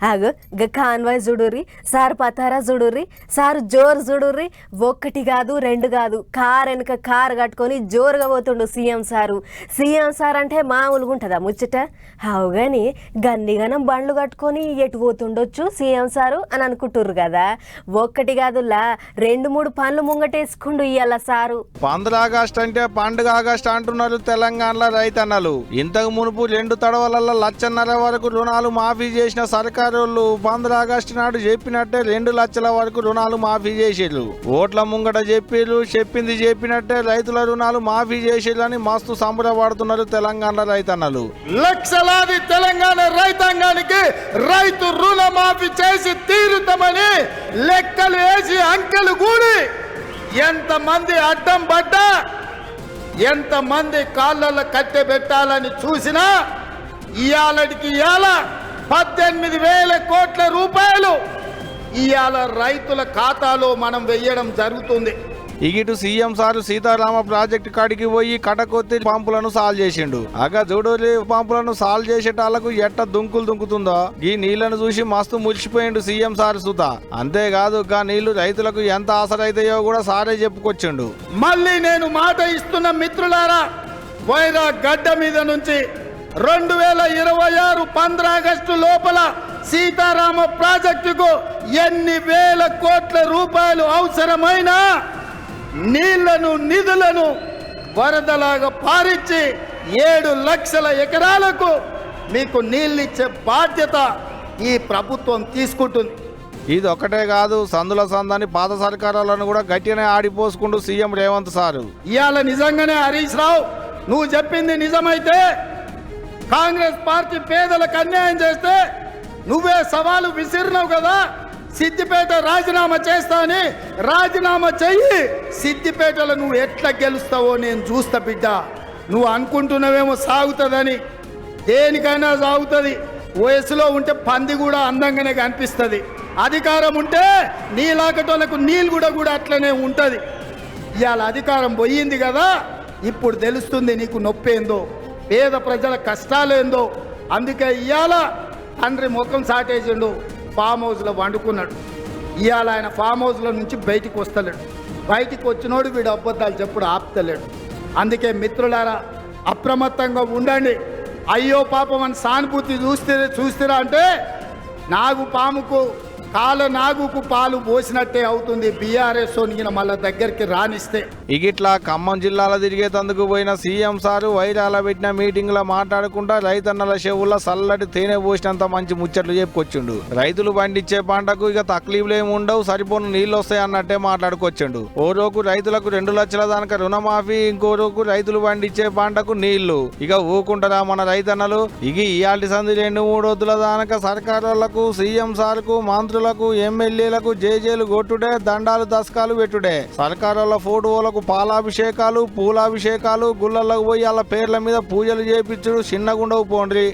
ఆగు గ కాన్వాయ్ చూడుర్రి సార్ పతారా చూడుర్రి సార్ జోరు చూడుర్రి ఒక్కటి కాదు రెండు కాదు కార్ వెనక కారు కట్టుకొని జోరుగా పోతుండు సీఎం సారు సీఎం సార్ అంటే మామూలుగా ఉంటుందా ముచ్చట అవు గాని గన్నిగనం బండ్లు కట్టుకొని ఎటు పోతుండొచ్చు సీఎం సారు అని అనుకుంటుర్రు కదా ఒక్కటి కాదులా రెండు మూడు పనులు ముంగటేసుకుండు ఇయ్యాల సారు పంద్ర ఆగస్ట్ అంటే పండుగ ఆగస్ట్ అంటున్నారు తెలంగాణలో రైతన్నలు ఇంతకు మునుపు రెండు తడవలలో లచ్చన్నర వరకు రుణాలు మాఫీ చేసిన సర్కారోళ్ళు పంద్ర ఆగస్టు నాడు చెప్పినట్టే రెండు లక్షల వరకు రుణాలు మాఫీ చేసిర్రు. ఓట్ల ముంగట చెప్పిర్రు చెప్పింది చెప్పినట్టే రైతుల రుణాలు మాఫీ చేసిర్రు మస్తు సంబరపడుతున్నారు తెలంగాణ రైతన్నలు. లక్షలాది తెలంగాణ రైతాంగానికి రైతు రుణమాఫీ చేసి తీరుతామని లెక్కలు వేసి అంకెలు కూడి ఎంతమంది అడ్డం పడ్డా ఎంతమంది కాళ్ళలో కట్టె పెట్టాలని చూసినా ఇవాళకి ఇయాల పద్దెనిమిది వేల కోట్ల రూపాయలు ఇవాళ రైతుల ఖాతాలో మనం వెయ్యడం జరుగుతుంది. ఇగిటు సీఎం సారు సీతారామ ప్రాజెక్టు కాడికి పోయి కటకొత్తి పంపులను సాల్వ్ చేసిండు. అగ చూడూరి పంపులను సాల్వ్ చేసేటాళ్ళకు ఎట్ట దుంకులు దుంకుతుందో? ఈ నీళ్ళను చూసి మస్తు మురిసిపోయిండు సీఎం సారు సుత. అంతేకాదు గా నీళ్ళు రైతులకు ఎంత ఆసరైతాయో కూడా సారే చెప్పుకొచ్చిండు. మళ్ళీ నేను మాట ఇస్తున్న మిత్రులారా వైరా గడ్డ మీద నుంచి రెండు వేల ఇరవై ఆరు పంద్ర ఆగస్టు లోపల సీతారామ ప్రాజెక్టుకు ఎన్ని వేల కోట్ల రూపాయలు అవసరమైనా నీళ్ళను నిధులను వరదలాగా పారించి ఏడు లక్షల ఎకరాలకు మీకు నీళ్ళిచ్చే బాధ్యత ఈ ప్రభుత్వం తీసుకుంటుంది. ఇది ఒక్కటే కాదు సందుల సందని పాత సర్కారాలను కూడా గట్టిగానే ఆడిపోసుకుంటూ సీఎం రేవంత్ సారు. ఇవాళ నిజంగానే హరీష్ రావు నువ్వు చెప్పింది నిజమైతే కాంగ్రెస్ పార్టీ పేదలకు అన్యాయం చేస్తే నువ్వే సవాలు విసిరినావు కదా. సిద్దిపేట రాజీనామా చేస్తా అని రాజీనామా చెయ్యి. సిద్దిపేటలో నువ్వు ఎట్లా గెలుస్తావో నేను చూస్తా బిడ్డ. నువ్వు అనుకుంటున్నావేమో సాగుతుందని దేనికైనా సాగుతుంది. వయసులో ఉంటే పంది కూడా అందంగానే కనిపిస్తుంది. అధికారం ఉంటే నీలాకటోళ్ళకు నీళ్ళు కూడా కూడా అట్లనే ఉంటుంది. ఇవాళ అధికారం పోయింది కదా ఇప్పుడు తెలుస్తుంది నీకు నొప్పేందో. పేద ప్రజల కష్టాలేందో అందుకే ఇవాళ తండ్రి ముఖం సాటేసిండు ఫామ్ హౌస్లో వండుకున్నాడు. ఇవాళ ఆయన ఫామ్ హౌస్లో నుంచి బయటికి వస్తలేడు. బయటికి వచ్చినోడు వీడు అబద్ధాలు చెప్పుడు ఆపుతలేడు. అందుకే మిత్రులారా అప్రమత్తంగా ఉండండి. అయ్యో పాపం అని సానుభూతి చూస్తే చూస్తారా అంటే నాగు పాముకు కాలనాగుకు పాలు పోసినట్టే అవుతుంది బీఆర్ఎస్ మళ్ళా దగ్గరికి రానిస్తే. ఇగిట్లా ఖమ్మం జిల్లాలో తిరిగేతందుకు పోయిన సీఎం సారు వైరాల పెట్టిన మీటింగ్లో మాట్లాడుకుంటా రైతన్నల చెవుల్లో చల్లటి తేనె పోసినంత మంచి ముచ్చట్లు చెప్పుకొచ్చిండు. రైతులు పండించే పంటకు ఇక తక్లీఫ్లు ఏమి ఉండవు సరిపోను నీళ్ళు వస్తాయి అన్నట్టే మాట్లాడుకొచ్చిండు. ఓ రోజు రైతులకు రెండు లక్షల దానిక రుణమాఫీ ఇంకో రోజు రైతులు పండించే పంటకు నీళ్ళు ఇక ఊకుంటారా మన రైతన్నలు? ఇగి ఇయాల్టి సంది రెండు మూడు వద్దుల దానక సర్కారులకు సీఎం సార్కు మంత్రులకు ఎమ్మెల్యేలకు జేజేలు కొట్టుడే దండాలు దశకాలు పెట్టుడే. సర్కారుల ఫోటోలకు పాలాభిషేకాలు పూలాభిషేకాలు గుళ్ళలకు పోయి వాళ్ళ పేర్ల మీద పూజలు చేపించుడు చిన్నగుండవు పోండ్రి.